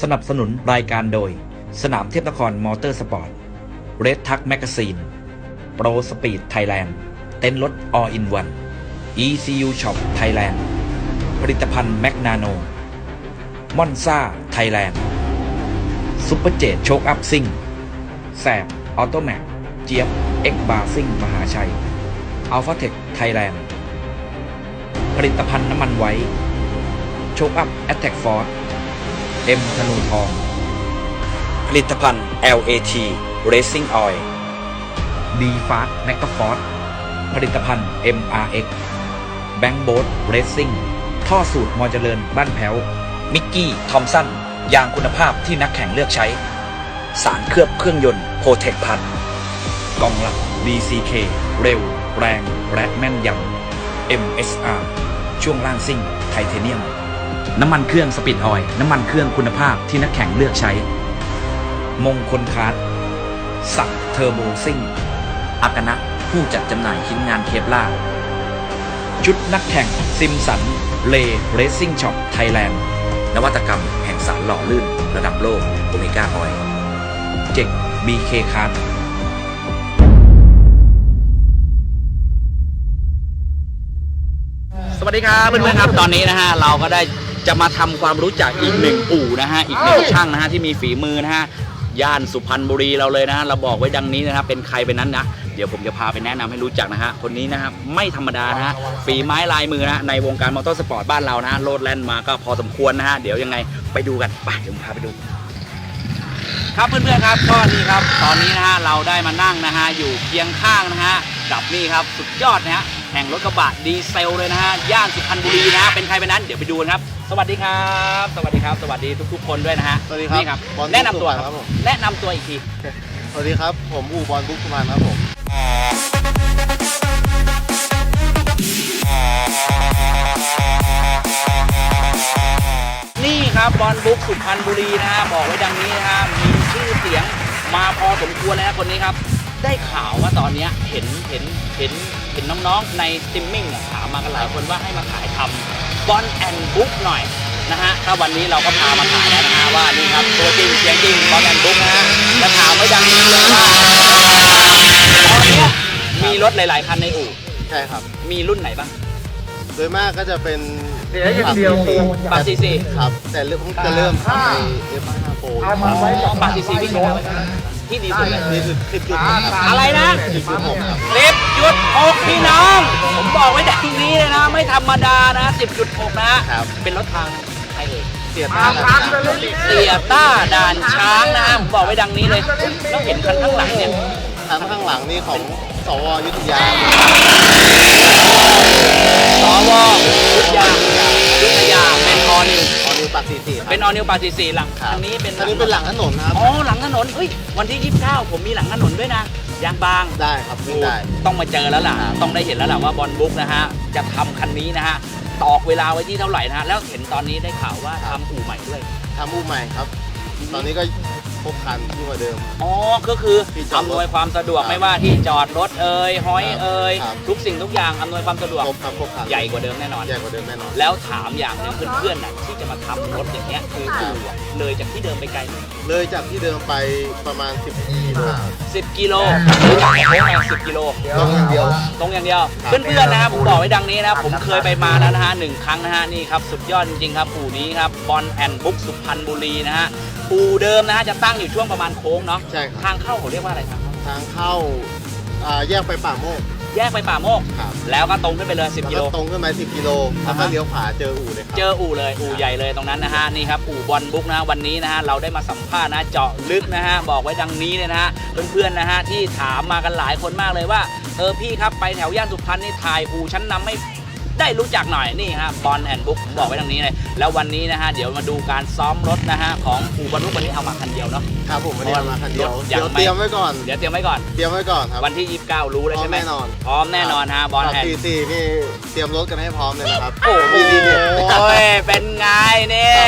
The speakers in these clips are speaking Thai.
สนับสนุนรายการโดย สนามเทียบนครมอเตอร์สปอร์ตเรดทักแมกซีนโปรสปีดไทยแลนด์เต็นท์รถ All in One ECU Shop Thailand ผลิตภัณฑ์แมกนาโนมอนซ่าไทยแลนด์ซุปเปอร์เจ t โชคอัพซิ่งแสบออโตแมกเจี๊ยบเอ็กบาซิ่งมหาชัยอัลฟาเทคไทยแลนด์ผลิตภัณฑ์น้ำมันไว้ โชคอัพแอตแทกฟอร์ เอ็มธนูทอง ผลิตภัณฑ์ LAT Racing Oil d f a s t m a c f o r d ผลิตภัณฑ์ MRX Bank Boat Racing ท่อสูตรมอเจริญบ้านแพ้ว มิกกี้ ทอมสัน ยางคุณภาพที่นักแข่งเลือกใช้ สารเคลือบเครื่องยนต์โ r เทคพันกองหลัก DCK เร็ว แรง และแม่นยำ MSR ช่วงล่างซิ่ง ไทเทเนียม น้ำมันเครื่องสปีดออยน้ำมันเครื่องคุณภาพที่นักแข่งเลือกใช้ มงคลคาร์ดสักเทอร์โบซิ่งอากนะผู้จัดจำหน่ายชิ้นงานเคปล่าชุดนักแข่งซิมสันเลเรซซิ่งช็อปไทยแลนด์นวัตกรรมแห่งสารหล่อลื่นระดับโลกโอเมก้าออยเจ็กบีเคคาร์ดสวัสดีครับเพื่อนๆครับตอนนี้นะฮะเราก็ได้ จะมาทำความรู้จักอีกหนึ่งอู่นะฮะอีกหนึ่งช่างนะฮะที่มีฝีมือนะฮะย่านสุพรรณบุรีเราเลยนะเราบอกไว้ดังนี้นะครับเป็นใครเป็นนั้นนะเดี๋ยวผมจะพาไปแนะนำให้รู้จักนะฮะคนนี้นะฮะไม่ธรรมดานะฮะฝีไม้ลายมือนะในวงการมอเตอร์สปอร์ตบ้านเรานะโลดแล่นมาก็พอสมควรนะฮะเดี๋ยวยังไงไปดูกันไปเดี๋ยวผมพาไปดู ครับเพื่อนๆครับก็นี่ครับ ตอนนี้นะฮะเราได้มานั่งนะฮะอยู่เคียงข้างนะฮะกับนี่ครับสุดยอดนะฮะ แห่งรถกระบะดีเซลเลยนะฮะ ย่านสุพรรณบุรีนะฮะ เป็นใครไปนั้น เดี๋ยวไปดูกันครับ สวัสดีครับ สวัสดีครับ สวัสดีทุก ๆ คนด้วยนะฮะสวัสดีครับนี่ครับ บอลแนะนำตัวสุพรรณคครัรับบผม แนะนำตัวอีกที สวัสดีครับ ผมอู่บอลบุ๊กสุพรรณครับผมนี่ครับบอลบุ๊กสุพรรณบุรีนะฮะ บอกไว้ดังนี้นะฮะ มีชื่อเสียงมาพอสมควรแล้วนะคนนี้ครับ ได้ข่าวว่าตอนเนี้ยเห็นเห็นเห็นเห็นน้องๆในสตรีมมิ่งอะถามมากันหลายคนว่าให้มาถ่ายทำบอลแอนบุ๊กหน่อยนะฮะถ้าวันนี้เราก็พามาถ่ายแล้วนะฮะว่านี่ครับตัวจริงเสียงจริงบอลแอนบุ๊กนะฮะจะถามไว้ดังนี้เลยว่าตอนเนี้ยมีรถหลายๆคันในอู่ใช่ครับ มีรุ่นไหนบ้างโดยมากก็จะเป็นเดี๋ยวอย่างเดียว ปาซีซี ครับ แต่เริ่มเพิ่งจะเริ่มทำใน F5 Pro เอามาไว้กับ ปาซีซีวิ่งยังไง ที่ดีสุดเลยนี่คือคลิปจุดหกครับอะไรนะคลิปจุดหกครับสิบจุดหกพี่น้อง ผมบอกไว้ดังนี้เลยนะ ไม่ธรรมดานะสิบจุดหกนะครับเป็นรถทางใครเอ่ยเสียต้านะครับเสียต้าด่านช้างนะผมบอกไว้ดังนี้เลยแล้วเห็นคันข้างหลังเนี่ยทางข้างหลังนี่ของสวอยุทธยาสวยุทธยายุทธยาเป็นออนิวออ นิวปัดสี่สี่ครับเป็นออนิวปาซีซีหลังครับคันนี้เป็นอันนี้เป็นหลังถนนนะครับอ๋อหลังถนนเฮ้ยวันที่ 29 ผมมีหลังถนนด้วยนะยางบางได้ครับวิ่งได้ต้องมาเจอแล้วล่ะครับต้องได้เห็นแล้วล่ะว่าบอลบุ๊กนะฮะจะทำคันนี้นะฮะตอกเวลาไว้ที่เท่าไหร่นะฮะแล้วเห็นตอนนี้ได้ข่าวว่าทำอู่ใหม่ด้วยทำอู่ใหม่ครับ ตอนนี้ก็ครบคันยิ่งกว่าเดิม อ๋อก็คือที่จอดรถอำนวยความสะดวกครับไม่ว่าที่จอดรถเอ่ยห้อยเอ่ยครับ ทุกสิ่งทุกอย่างอำนวยความสะดวกครบครับครบคันใหญ่กว่าเดิมแน่นอน ใหญ่กว่าเดิมแน่นอน แล้วถามอย่างหนึงเพื่อนๆน่ะที่จะมาทำรถอย่างเงี้ยคืออู่อะเลยจากที่เดิมไปไกลไหมเลยจากที่เดิมไปประมาณ 10กิโล 10กิโลหรือจากโค้งมา10กิโล ต้องอย่างเดียว ตรงอย่างเดียวครับ เพื่อนๆนะครับผมบอกไว้ดังนี้นะผมเคยไปมาแล้วนะฮะหนึ่งครั้งนะฮะนี่ครับสุดยอดจริงๆครับปู่นี้ครับบอลแอนบุ๊กสุพรรณบุรีนะฮะ ปู่เดิมนะฮะจะตั้งอยู่ช่วงประมาณโค้งเนาะใช่ครับ ทางเข้าเขาเรียกว่าอะไรครับ ทางเข้าอ่าแยกไปป่าโมกแยกไปป่าโมก ครับแล้วก็ตรงขึ้นไปเลย 10 กิแล้วโลก็ตรงขึ้นมา10กิโลแล้วก็อ่าฮะ เลี้ยวขวาเจออู่เลยครับ เจออู่เลยอู่ใหญ่เลยตรงนั้นนะฮะนี่ครับอู่บอลบุ๊กนะฮะวันนี้นะฮะเราได้มาสัมภาษณ์นะเจาะลึกนะฮะบอกไว้ดังนี้เลยนะฮะเพื่อนๆนะฮะที่ถามมากันหลายคนมากเลยว่าเออพี่ครับไปแถวย่านสุพรรณนี่ถ่ายอู่ชั้นนำให้ ได้รู้จักหน่อยนี่ฮะบอลแอนบุ๊กบอกไว้ดังนี้เลยแล้ววันนี้นะฮะเดี๋ยวมาดูการซ้อมรถนะฮะของอู่บอลบุ๊กวันนี้เอามาคันเดียวเนาะ ครับผมไม่ได้เอามาคันเดียวรถยัเดี๋งยวไม่เตรียมไว้ก่อน เดี๋ยวเตรียมไว้ก่อน เตรียมไว้ก่อนครับ วันที่ 29 รู้แล้วพร้อใช่มไหมแน่นอน พร้อมแน่นอนฮะบอลแอนสี่สี่นี่เตรียมรถกันให้พร้อมเลยนะครับโอ้โห ดีเด็ดเป็นไงเนี่ย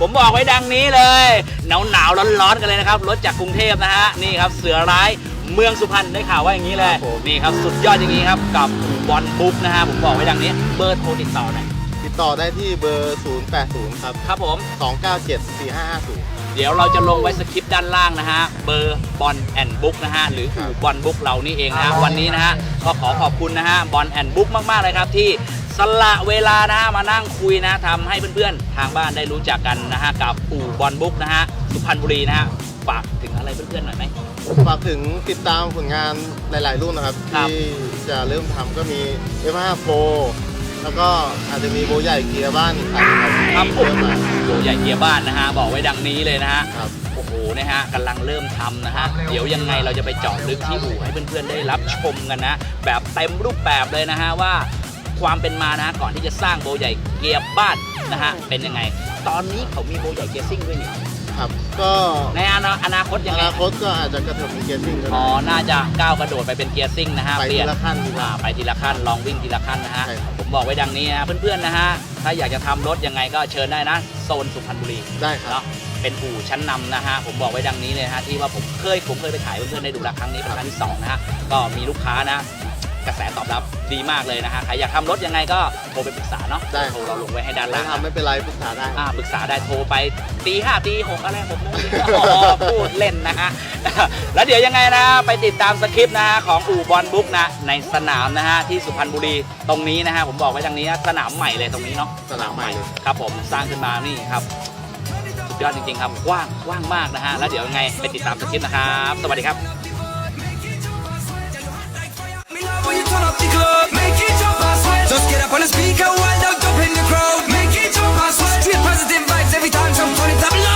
ผมบอกไว้ดังนี้เลย หนาวหนาวร้อนร้อนๆกันเลยนะครับ รถจากกรุงเทพนะฮะ นี่ครับ เสือร้ายเมืองสุพรรณได้ข่าวว่าอย่างนี้เลย นี่ครับ สุดยอดอย่างนี้ครับ กับ บอลบุ๊กนะฮะผมบอกไว้ดังนี้เบอร์โทรติดต่อหน่อยติดต่อได้ที่เบอร์ 080 ครับ ครับผม 297 4550 เดี๋ยวเราจะลงไว้สคริปต์ด้านล่างนะฮะ เบอร์บอลแอนบุ๊กนะฮะ หรืออู่บอลบุ๊กเรานี่เองนะฮะ วันนี้นะฮะ ก็ขอขอบคุณนะฮะบอลแอนบุ๊กมาก ๆ เลยครับ ที่สละเวลานะฮะ มานั่งคุยนะทำให้เพื่อน ๆ ทางบ้านได้รู้จักกันนะฮะ กับอู่บอลบุ๊กนะฮะ สุพรรณบุรีนะฮะ ฝากถึงอะไรเพื่อนๆหน่อยไหม ฝากถึงติดตามผลงานหลาย ๆ รุ่นนะครับ ครับ ที่จะเริ่มทำก็มี F5 Pro แล้วก็อาจจะมีโบใหญ่เกียร์บ้านอีกคันครับครับผเริ่มมมาโอ้ใหญ่เกียร์บ้านนะฮะ บอกไว้ดังนี้เลยนะฮะ ครับ โอ้โห นะฮะกำลังเริ่มทำนะฮะ เดี๋ยวยังไงเราจะไปเจาะลึกที่อู่ให้เพื่อนๆได้รับชมกันนะ แบบเต็มรูปแบบเลยนะฮะว่าความเป็นมานะฮะก่อนที่จะสร้างโบใหญ่เกียร์บ้านนะฮะ เป็นยังไง ตอนนี้เขามีโบใหญ่เกียร์ซิ่งด้วยนี่ ครับ ก็ในอนาอนาคตยัองไงนาคตก็อาจจะกระเถิบเป็นเกียร์ซิ่งก็อ๋อได้ น่าจะก้าวกระโดดไปเป็นเกียร์ซิ่งนะฮะไปเปลี่ทียนละขั้นดีกว่าอ่าไปทีละขั้นลองวิ่งทีละขั้นนะฮะใช่ครับ ผมบอกไว้ดังนี้นะเพื่อนๆนะฮะถ้าอยากจะทำรถยังไงก็เชิญได้นะโซนสุพรรณบุรี ได้ครับเนาะเป็นอู่ชั้นนำนะฮะ ผมบอกไว้ดังนี้เลยนะฮะที่ว่าผมเคยผมเคยไปถ่ายเพื่อนๆได้ดูแลวครั้งนี้เป็นครั้งที่สองนะฮะ ก็มีลูกค้านะ กระแสตอบรับดีมากเลยนะฮะใครอยากทำรถยังไงก็โทรไปปรึกษาเนาะได้ โทรเราลงไว้ให้ด้านไม่ล่างทำไม่เป็นไรปรึกษาได้ อ่าปรึกษาได้โทรไปตีห้าตีหกอะไรหกโมงเย็นอ๋อพูดเล่นนะฮะ แล้วเดี๋ยวยังไงนะ ไปติดตามสคริปต์นะฮะของอู่บอลบุ๊กนะ ในสนามนะฮะ ที่สุพรรณบุรีตรงนี้นะฮะ ผมบอกไว้ทางนี้นะสนามใหม่เลยตรงนี้เนาะสนามใหม่เลย ครับผมสร้างขึ้นมานี่ครับสุดยอดจริงๆครับกว้างกว้างมากนะฮะแล้วเดี๋ยวยังไงไปติดตามสคริปต์นะครับ สวัสดีครับ turn up the club. Make it jump I swear. Just get up on the speaker, wild out, jump in the crowd. Make it jump and sweat. Street positive vibes every time, jump on the top.